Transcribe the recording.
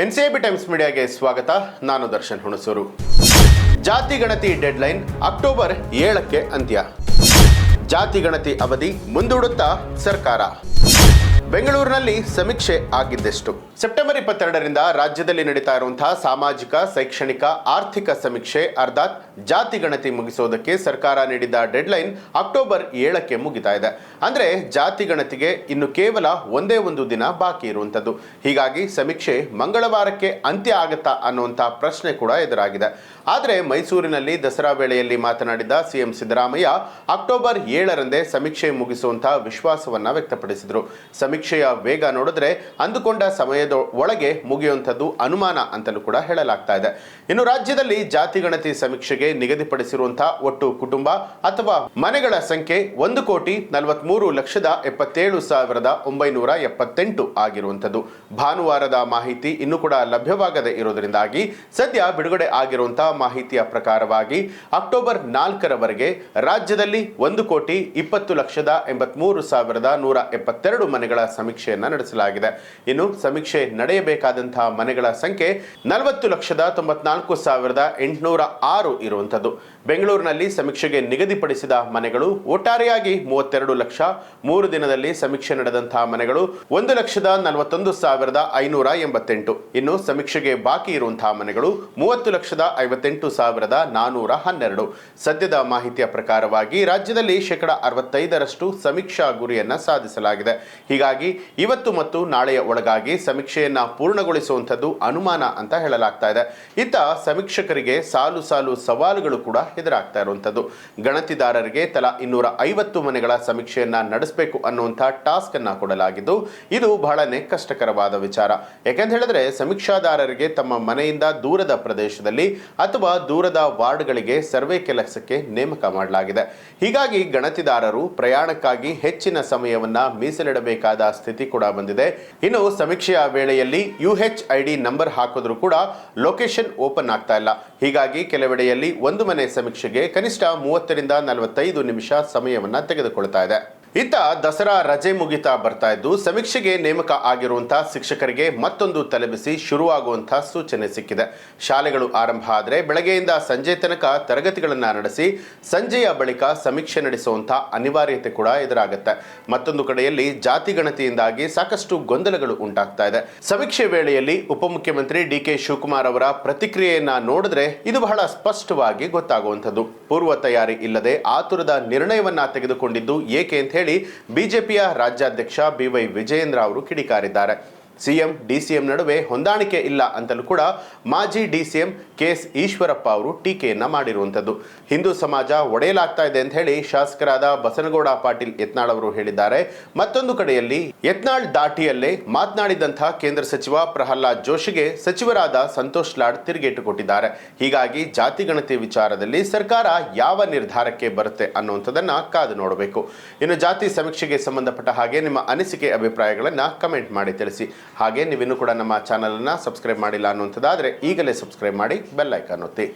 NCIB times ಮೀಡಿಯಾಗೆ ಸ್ವಾಗತ. ನಾನು ದರ್ಶನ್ ಹುಣಸೂರು. ಜಾತಿ ಗಣತಿ ಡೆಡ್ಲೈನ್ ಅಕ್ಟೋಬರ್ ಏಳಕ್ಕೆ ಅಂತ್ಯ. ಜಾತಿ ಗಣತಿ ಅವಧಿ ಮುಂದೂಡುತ್ತಾ ಸರ್ಕಾರ. ಬೆಂಗಳೂರಿನಲ್ಲಿ ಸಮೀಕ್ಷೆ ಆಗಿದ್ದೆಷ್ಟು? ಸೆಪ್ಟೆಂಬರ್ ಇಪ್ಪತ್ತೆರಡರಿಂದ ರಾಜ್ಯದಲ್ಲಿ ನಡೀತಾ ಇರುವಂತಹ ಸಾಮಾಜಿಕ, ಶೈಕ್ಷಣಿಕ, ಆರ್ಥಿಕ ಸಮೀಕ್ಷೆ ಅರ್ಥಾತ್ ಜಾತಿ ಗಣತಿ ಮುಗಿಸೋದಕ್ಕೆ ಸರ್ಕಾರ ನೀಡಿದ್ದ ಡೆಡ್ಲೈನ್ ಅಕ್ಟೋಬರ್ ಏಳಕ್ಕೆ ಮುಗಿತಾ ಇದೆ. ಅಂದ್ರೆ ಜಾತಿ ಗಣತಿಗೆ ಇನ್ನು ಕೇವಲ ಒಂದೇ ಒಂದು ದಿನ ಬಾಕಿ ಇರುವಂಥದ್ದು. ಹೀಗಾಗಿ ಸಮೀಕ್ಷೆ ಮಂಗಳವಾರಕ್ಕೆ ಅಂತ್ಯ ಆಗತ್ತಾ ಅನ್ನುವಂಥ ಪ್ರಶ್ನೆ ಕೂಡ ಎದುರಾಗಿದೆ. ಆದರೆ ಮೈಸೂರಿನಲ್ಲಿ ದಸರಾ ವೇಳೆಯಲ್ಲಿ ಮಾತನಾಡಿದ ಸಿಎಂ ಸಿದ್ದರಾಮಯ್ಯ ಅಕ್ಟೋಬರ್ ಏಳರಂದೇ ಸಮೀಕ್ಷೆ ಮುಗಿಸುವಂತಹ ವಿಶ್ವಾಸವನ್ನ ವ್ಯಕ್ತಪಡಿಸಿದರು. ಸಮೀಕ್ಷೆಯ ವೇಗ ನೋಡಿದ್ರೆ ಅಂದುಕೊಂಡ ಸಮಯದ ಒಳಗೆ ಮುಗಿಯುವಂಥದ್ದು ಅನುಮಾನ ಅಂತಲೂ ಕೂಡ ಹೇಳಲಾಗ್ತಾ ಇದೆ. ಇನ್ನು ರಾಜ್ಯದಲ್ಲಿ ಜಾತಿ ಗಣತಿ ಸಮೀಕ್ಷೆಗೆ ನಿಗದಿಪಡಿಸಿರುವಂತಹ ಒಟ್ಟು ಕುಟುಂಬ ಅಥವಾ ಮನೆಗಳ ಸಂಖ್ಯೆ ಒಂದು ಕೋಟಿ ನಲವತ್ಮೂರು ಲಕ್ಷದ ಎಪ್ಪತ್ತೇಳು ಸಾವಿರದ ಒಂಬೈನೂರ ಎಪ್ಪತ್ತೆಂಟು ಆಗಿರುವಂಥದ್ದು. ಭಾನುವಾರದ ಮಾಹಿತಿ ಇನ್ನು ಕೂಡ ಲಭ್ಯವಾಗದೇ ಇರುವುದರಿಂದಾಗಿ ಸದ್ಯ ಬಿಡುಗಡೆ ಆಗಿರುವಂತಹ ಮಾಹಿತಿಯ ಪ್ರಕಾರವಾಗಿ ಅಕ್ಟೋಬರ್ ನಾಲ್ಕರವರೆಗೆ ರಾಜ್ಯದಲ್ಲಿ ಒಂದು ಕೋಟಿ ಇಪ್ಪತ್ತು ಲಕ್ಷದ ಎಂಬತ್ಮೂರು ಸಾವಿರದ ನೂರ ಎಪ್ಪತ್ತೆರಡು ಮನೆಗಳ ಸಮೀಕ್ಷೆಯನ್ನು ನಡೆಸಲಾಗಿದೆ. ಇನ್ನು ಸಮೀಕ್ಷೆ ನಡೆಯಬೇಕಾದಂತಹ ಮನೆಗಳ ಸಂಖ್ಯೆ ನಲವತ್ತು ಲಕ್ಷದ ತೊಂಬತ್ನಾಲ್ಕು ಸಾವಿರದ ಎಂಟುನೂರ ಆರು ಇರುವಂಥದ್ದು ಬೆಂಗಳೂರಿನಲ್ಲಿ ಸಮೀಕ್ಷೆಗೆ ನಿಗದಿಪಡಿಸಿದ ಮನೆಗಳು ಒಟ್ಟಾರೆಯಾಗಿ ಮೂವತ್ತೆರಡು ಲಕ್ಷ ಮೂರು ದಿನದಲ್ಲಿ ಸಮೀಕ್ಷೆ ನಡೆದಂತಹ ಮನೆಗಳು ಒಂದು ಲಕ್ಷದ ನಲವತ್ತೊಂದು ಸಾವಿರದ ಐನೂರ ಎಂಬತ್ತೆಂಟು. ಇನ್ನು ಸಮೀಕ್ಷೆಗೆ ಬಾಕಿ ಇರುವಂತಹ ಮನೆಗಳು ಮೂವತ್ತು ಲಕ್ಷದ ಐವತ್ತೆಂಟು ಸಾವಿರದ ನಾನೂರ ಹನ್ನೆರಡು. ಸದ್ಯದ ಮಾಹಿತಿಯ ಪ್ರಕಾರವಾಗಿ ರಾಜ್ಯದಲ್ಲಿ ಶೇಕಡ ಅರವತ್ತೈದರಷ್ಟು ಸಮೀಕ್ಷಾ ಗುರಿಯನ್ನ ಸಾಧಿಸಲಾಗಿದೆ. ಹೀಗಾಗಿ ಇವತ್ತು ಮತ್ತು ನಾಳೆಯ ಒಳಗಾಗಿ ಸಮೀಕ್ಷೆಯನ್ನ ಪೂರ್ಣಗೊಳಿಸುವಂಥದ್ದು ಅನುಮಾನ ಅಂತ ಹೇಳಲಾಗ್ತಾ ಇದೆ. ಇತ್ತ ಸಮೀಕ್ಷಕರಿಗೆ ಸಾಲು ಸಾಲು ಸವಾಲುಗಳು ಕೂಡ ಎದುರಾಗ್ತಾ ಇರುವಂಥದ್ದು. ಗಣತಿದಾರರಿಗೆ ತಲಾ ಇನ್ನೂರ ಐವತ್ತು ಮನೆಗಳ ಸಮೀಕ್ಷೆಯನ್ನು ನಡೆಸಬೇಕು ಅನ್ನುವಂಥ ಟಾಸ್ಕ್ ಅನ್ನು ಕೊಡಲಾಗಿದ್ದು, ಇದು ಬಹಳನೇ ಕಷ್ಟಕರವಾದ ವಿಚಾರ. ಯಾಕೆಂತ ಹೇಳಿದ್ರೆ, ಸಮೀಕ್ಷಾದಾರರಿಗೆ ತಮ್ಮ ಮನೆಯಿಂದ ದೂರದ ಪ್ರದೇಶದಲ್ಲಿ ಅಥವಾ ದೂರದ ವಾರ್ಡ್ಗಳಿಗೆ ಸರ್ವೆ ಕೆಲಸಕ್ಕೆ ನೇಮಕ ಮಾಡಲಾಗಿದೆ. ಹೀಗಾಗಿ ಗಣತಿದಾರರು ಪ್ರಯಾಣಕ್ಕಾಗಿ ಹೆಚ್ಚಿನ ಸಮಯವನ್ನ ಮೀಸಲಿಡಬೇಕಾದ ಸ್ಥಿತಿ ಕೂಡ ಬಂದಿದೆ. ಇನ್ನು ಸಮೀಕ್ಷೆಯ ವೇಳೆಯಲ್ಲಿ U H I D number ಹಾಕಿದ್ರು ಕೂಡ ಲೊಕೇಶನ್ ಓಪನ್ ಆಗ್ತಾ ಇಲ್ಲ. ಹೀಗಾಗಿ ಕೆಲವೆಡೆಯಲ್ಲಿ ಒಂದು ಮನೆ ಸಮೀಕ್ಷೆಗೆ ಕನಿಷ್ಠ ಮೂವತ್ತರಿಂದ ನಲವತ್ತೈದು ನಿಮಿಷ ಸಮಯವನ್ನು ತೆಗೆದುಕೊಳ್ತಾ ಇದೆ. ಇತ್ತ ದಸರಾ ರಜೆ ಮುಗಿತಾ ಬರ್ತಾ ಇದ್ದು, ಸಮೀಕ್ಷೆಗೆ ನೇಮಕ ಆಗಿರುವಂತಹ ಶಿಕ್ಷಕರಿಗೆ ಮತ್ತೊಂದು ತಲೆಬಿಸಿ ಶುರುವಾಗುವಂತಹ ಸೂಚನೆ ಸಿಕ್ಕಿದೆ. ಶಾಲೆಗಳು ಆರಂಭ ಆದರೆ ಬೆಳಗ್ಗೆಯಿಂದ ಸಂಜೆ ತನಕ ತರಗತಿಗಳನ್ನು ನಡೆಸಿ, ಸಂಜೆಯ ಬಳಿಕ ಸಮೀಕ್ಷೆ ನಡೆಸುವಂತಹ ಅನಿವಾರ್ಯತೆ ಕೂಡ ಎದುರಾಗುತ್ತೆ. ಮತ್ತೊಂದು ಕಡೆಯಲ್ಲಿ ಜಾತಿ ಗಣತಿಯಿಂದಾಗಿ ಸಾಕಷ್ಟು ಗೊಂದಲಗಳು ಉಂಟಾಗ್ತಾ ಇದೆ. ಸಮೀಕ್ಷೆ ವೇಳೆಯಲ್ಲಿ ಉಪಮುಖ್ಯಮಂತ್ರಿ ಡಿ ಕೆ ಶಿವಕುಮಾರ್ ಅವರ ಪ್ರತಿಕ್ರಿಯೆಯನ್ನ ನೋಡಿದ್ರೆ ಇದು ಬಹಳ ಸ್ಪಷ್ಟವಾಗಿ ಗೊತ್ತಾಗುವಂಥದ್ದು. ಪೂರ್ವ ತಯಾರಿ ಇಲ್ಲದೆ ಆತುರದ ನಿರ್ಣಯವನ್ನ ತೆಗೆದುಕೊಂಡಿದ್ದು ಏಕೆ ಅಂತ ಹೇಳಿ ಬಿಜೆಪಿಯ ರಾಜ್ಯಾಧ್ಯಕ್ಷ ಬಿ ವೈ ವಿಜಯೇಂದ್ರ ಅವರು ಕಿಡಿಕಾರಿದ್ದಾರೆ. ಸಿಎಂ, ಡಿಸಿಎಂ ನಡುವೆ ಹೊಂದಾಣಿಕೆ ಇಲ್ಲ ಅಂತಲೂ ಕೂಡ ಮಾಜಿ ಡಿಸಿಎಂ ಕೆ ಎಸ್ ಈಶ್ವರಪ್ಪ ಅವರು ಟೀಕೆಯನ್ನು ಮಾಡಿರುವಂಥದ್ದು. ಹಿಂದೂ ಸಮಾಜ ಒಡೆಯಲಾಗ್ತಾ ಇದೆ ಅಂತ ಹೇಳಿ ಶಾಸಕರಾದ ಬಸನಗೌಡ ಪಾಟೀಲ್ ಯತ್ನಾಳ್ ಅವರು ಹೇಳಿದ್ದಾರೆ. ಮತ್ತೊಂದು ಕಡೆಯಲ್ಲಿ ಯತ್ನಾಳ್ ದಾಟಿಯಲ್ಲೇ ಮಾತನಾಡಿದಂತಹ ಕೇಂದ್ರ ಸಚಿವ ಪ್ರಹ್ಲಾದ್ ಜೋಶಿಗೆ ಸಚಿವರಾದ ಸಂತೋಷ್ ಲಾಡ್ ತಿರುಗೇಟು ಕೊಟ್ಟಿದ್ದಾರೆ. ಹೀಗಾಗಿ ಜಾತಿ ಗಣತಿ ವಿಚಾರದಲ್ಲಿ ಸರ್ಕಾರ ಯಾವ ನಿರ್ಧಾರಕ್ಕೆ ಬರುತ್ತೆ ಅನ್ನುವಂಥದ್ದನ್ನ ಕಾದು ನೋಡಬೇಕು. ಇನ್ನು ಜಾತಿ ಸಮೀಕ್ಷೆಗೆ ಸಂಬಂಧಪಟ್ಟ ಹಾಗೆ ನಿಮ್ಮ ಅನಿಸಿಕೆ, ಅಭಿಪ್ರಾಯಗಳನ್ನು ಕಮೆಂಟ್ ಮಾಡಿ ತಿಳಿಸಿ. ಹಾಗೆ ನೀವಿನ್ನೂ ಕೂಡ ನಮ್ಮ ಚಾನಲನ್ನು ಸಬ್ಸ್ಕ್ರೈಬ್ ಮಾಡಿಲ್ಲ ಅನ್ನುವಂಥದ್ದಾದರೆ ಈಗಲೇ ಸಬ್ಸ್ಕ್ರೈಬ್ ಮಾಡಿ ಬೆಲ್ ಐಕಾನ್ ಒತ್ತಿ.